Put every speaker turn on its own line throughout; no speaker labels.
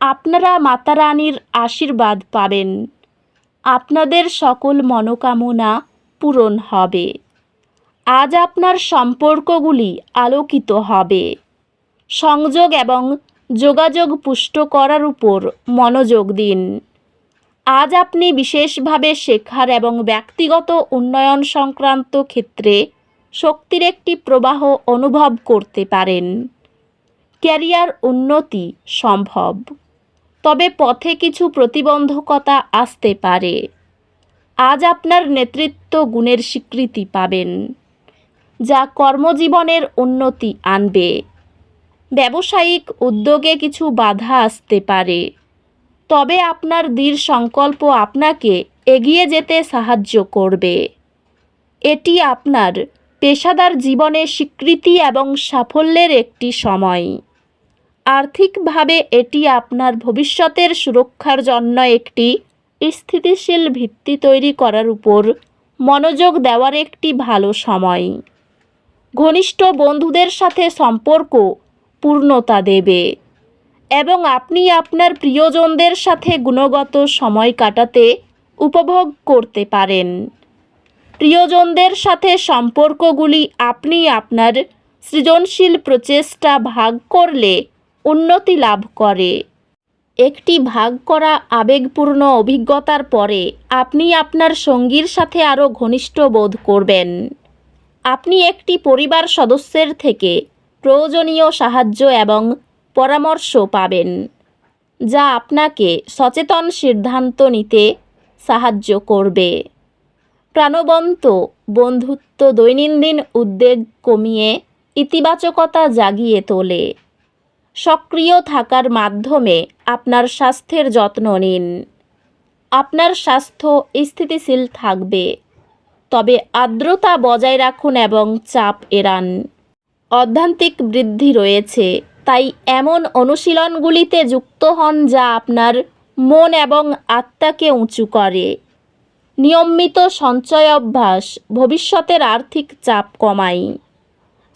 আপনারা মাতা রানীর আশীর্বাদ পাবেন। আপনাদের সকল মনোকামনা পূরণ হবে। আজ আপনার সম্পর্কগুলি আলোকিত হবে। সংযোগ এবং যোগাযোগ পুষ্ট করার উপর মনোযোগ দিন। আজ আপনি বিশেষভাবে শেখার এবং ব্যক্তিগত উন্নয়ন সংক্রান্ত ক্ষেত্রে শক্তির একটি প্রবাহ অনুভব করতে পারেন। ক্যারিয়ার উন্নতি সম্ভব। তবে পথে কিছু প্রতিবন্ধকতা আসতে পারে। আজ আপনার নেতৃত্ব গুণের স্বীকৃতি পাবেন, যা কর্মজীবনের উন্নতি আনবে। ব্যবসায়িক উদ্যোগে কিছু বাধা আসতে পারে, তবে আপনার দৃঢ় সংকল্প আপনাকে এগিয়ে যেতে সাহায্য করবে। এটি আপনার পেশাদার জীবনে স্বীকৃতি এবং সাফল্যের একটি সময়। আর্থিকভাবে এটি আপনার ভবিষ্যতের সুরক্ষার জন্য একটি স্থিতিশীল ভিত্তি তৈরি করার উপর মনোযোগ দেওয়ার একটি ভালো সময়। ঘনিষ্ঠ বন্ধুদের সাথে সম্পর্ক পূর্ণতা দেবে এবং আপনি আপনার প্রিয়জনদের সাথে গুণগত সময় কাটাতে উপভোগ করতে পারেন। প্রিয়জনদের সাথে সম্পর্কগুলি আপনি আপনার সৃজনশীল প্রচেষ্টা ভাগ করলে উন্নতি লাভ করে। একটি ভাগ করা আবেগপূর্ণ অভিজ্ঞতার পরে আপনি আপনার সঙ্গীর সাথে আরও ঘনিষ্ঠ বোধ করবেন। আপনি একটি পরিবার সদস্যের থেকে প্রয়োজনীয় সাহায্য এবং পরামর্শ পাবেন, যা আপনাকে সচেতন সিদ্ধান্ত নিতে সাহায্য করবে। প্রাণবন্ত বন্ধুত্ব দৈনন্দিন উদ্বেগ কমিয়ে ইতিবাচকতা জাগিয়ে তোলে। সক্রিয় থাকার মাধ্যমে আপনার স্বাস্থ্যের যত্ন নিন। আপনার স্বাস্থ্য স্থিতিশীল থাকবে। তবে আর্দ্রতা বজায় রাখুন এবং চাপ এড়ান। অধ্যান্তিক বৃদ্ধি রয়েছে, তাই এমন অনুশীলনগুলিতে যুক্ত হন যা আপনার মন এবং আত্মাকে উঁচু করে। নিয়মিত সঞ্চয় অভ্যাস, ভবিষ্যতের আর্থিক চাপ কমায়।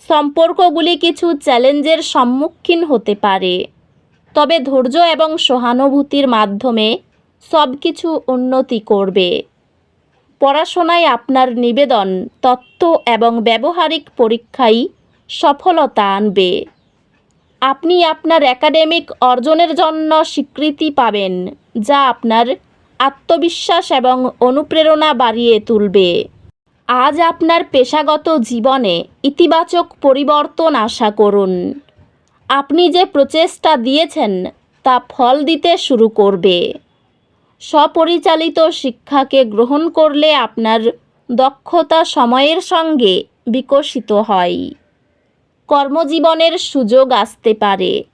সম্পর্কগুলি কিছু চ্যালেঞ্জের সম্মুখীন হতে পারে। তবে ধৈর্য এবং সহানুভূতির মাধ্যমে সব কিছু উন্নতি করবে। পড়াশোনায় আপনার নিবেদন তত্ত্ব এবং ব্যবহারিক পরীক্ষায় সফলতা আনবে। আপনি আপনার একাডেমিক অর্জনের জন্য স্বীকৃতি পাবেন, যা আপনার আত্মবিশ্বাস এবং অনুপ্রেরণা বাড়িয়ে তুলবে। আজ আপনার পেশাগত জীবনে ইতিবাচক পরিবর্তন আশা করুন। আপনি যে প্রচেষ্টা দিয়েছেন, তা ফল দিতে শুরু করবে। স্বপরিচালিত শিক্ষাকে গ্রহণ করলে আপনার দক্ষতা সময়ের সঙ্গে বিকশিত হয়। কর্মজীবনের সুযোগ আসতে পারে,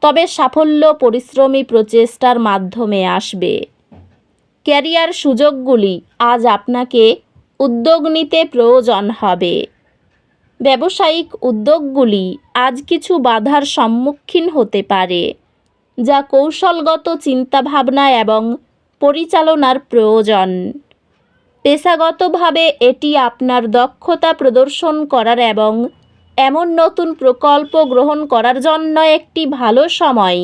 তবে সাফল্য পরিশ্রমী প্রচেষ্টার মাধ্যমে আসবে। ক্যারিয়ার সুযোগগুলি আজ আপনাকে উদ্যোগ নিতে প্রয়োজন হবে। ব্যবসায়িক উদ্যোগগুলি আজ কিছু বাধার সম্মুখীন হতে পারে, যা কৌশলগত চিন্তাভাবনা এবং পরিচালনার প্রয়োজন। পেশাগতভাবে এটি আপনার দক্ষতা প্রদর্শন করার এবং এমন নতুন প্রকল্প গ্রহণ করার জন্য একটি ভালো সময়,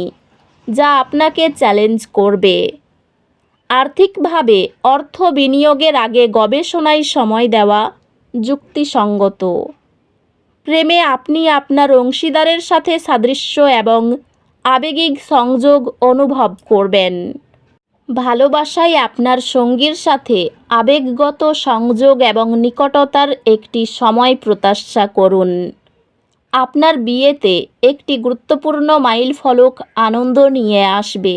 যা আপনাকে চ্যালেঞ্জ করবে। আর্থিকভাবে অর্থ বিনিয়োগের আগে গবেষণায় সময় দেওয়া যুক্তিসঙ্গত। প্রেমে আপনি আপনার অংশীদারের সাথে সাদৃশ্য এবং আবেগিক সংযোগ অনুভব করবেন। ভালোবাসায় আপনার সঙ্গীর সাথে আবেগগত সংযোগ এবং নিকটতার একটি সময় প্রত্যাশা করুন। আপনার বিয়েতে একটি গুরুত্বপূর্ণ মাইল ফলক আনন্দ নিয়ে আসবে।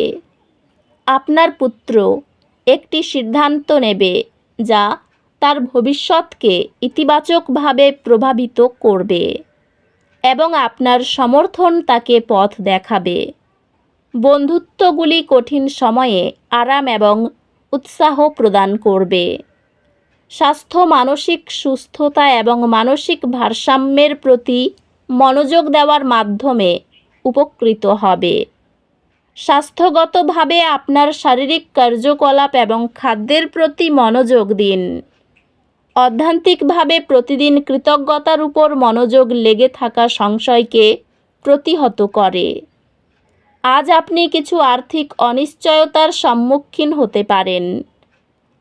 আপনার পুত্র একটি সিদ্ধান্ত নেবে যা তার ভবিষ্যৎকে ইতিবাচকভাবে প্রভাবিত করবে এবং আপনার সমর্থন তাকে পথ দেখাবে। বন্ধুত্বগুলি কঠিন সময়ে আরাম এবং উৎসাহ প্রদান করবে। স্বাস্থ্য, মানসিক সুস্থতা এবং মানসিক ভারসাম্যের প্রতি মনোযোগ দেওয়ার মাধ্যমে উপকৃত হবে। স্বাস্থ্যগতভাবে আপনার শারীরিক কার্যকলাপ এবং খাদ্যের প্রতি মনোযোগ দিন। অধ্যান্তিকভাবে প্রতিদিন কৃতজ্ঞতার উপর মনোযোগ লেগে থাকা সংশয়কে প্রতিহত করে। আজ আপনি কিছু আর্থিক অনিশ্চয়তার সম্মুখীন হতে পারেন।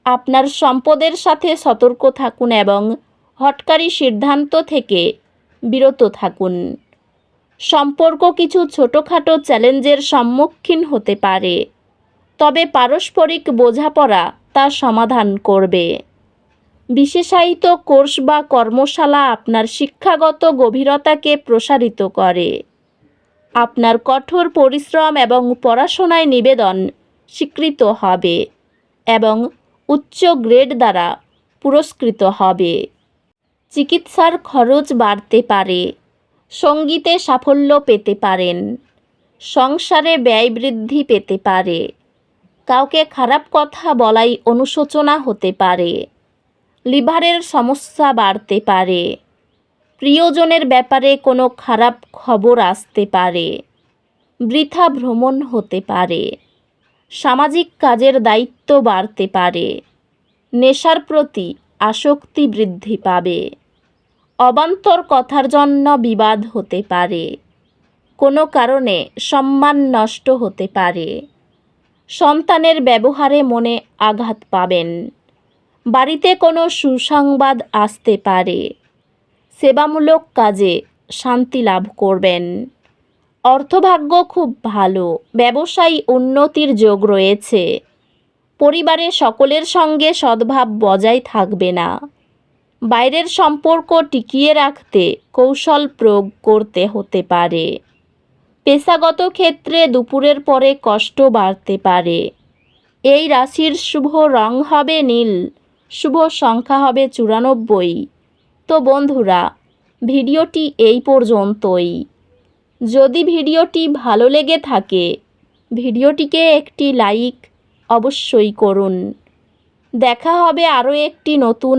আপনার সম্পদের সাথে সতর্ক থাকুন এবং হটকারী সিদ্ধান্ত থেকে বিরত থাকুন। সম্পর্ক কিছু ছোটোখাটো চ্যালেঞ্জের সম্মুখীন হতে পারে। তবে পারস্পরিক বোঝাপড়া তা সমাধান করবে। বিশেষায়িত কোর্স বা কর্মশালা আপনার শিক্ষাগত গভীরতাকে প্রসারিত করে। আপনার কঠোর পরিশ্রম এবং পড়াশোনায় নিবেদন স্বীকৃত হবে এবং উচ্চ গ্রেড দ্বারা পুরস্কৃত হবে। চিকিৎসার খরচ বাড়তে পারে। সঙ্গীতে সাফল্য পেতে পারেন। সংসারে ব্যয় বৃদ্ধি পেতে পারে। কাউকে খারাপ কথা বলাই অনুশোচনা হতে পারে। লিভারের সমস্যা বাড়তে পারে। প্রিয়জনের ব্যাপারে কোনো খারাপ খবর আসতে পারে। বৃথা ভ্রমণ হতে পারে। সামাজিক কাজের দায়িত্ব বাড়তে পারে। নেশার প্রতি আসক্তি বৃদ্ধি পাবে। অবান্তর কথার জন্য বিবাদ হতে পারে। কোনো কারণে সম্মান নষ্ট হতে পারে। সন্তানের ব্যবহারে মনে আঘাত পাবেন। বাড়িতে কোনো সুসংবাদ আসতে পারে। সেবামূলক কাজে শান্তি লাভ করবেন। অর্থভাগ্য খুব ভালো, ব্যবসায়ী উন্নতির যোগ রয়েছে। পরিবারে সকলের সঙ্গে সদ্ভাব বজায় থাকবে না। বাইরের সম্পর্ক টিকিয়ে রাখতে কৌশল প্রয়োগ করতে হতে পারে। পেশাগত ক্ষেত্রে দুপুরের পরে কষ্ট বাড়তে পারে। এই রাশির শুভ রং হবে নীল, শুভ সংখ্যা হবে চুরানব্বই। তো বন্ধুরা, ভিডিওটি এই পর্যন্তই। যদি ভিডিওটি ভালো লেগে থাকে, ভিডিওটিকে একটি লাইক অবশ্যই করুন। দেখা হবে আরও একটি নতুন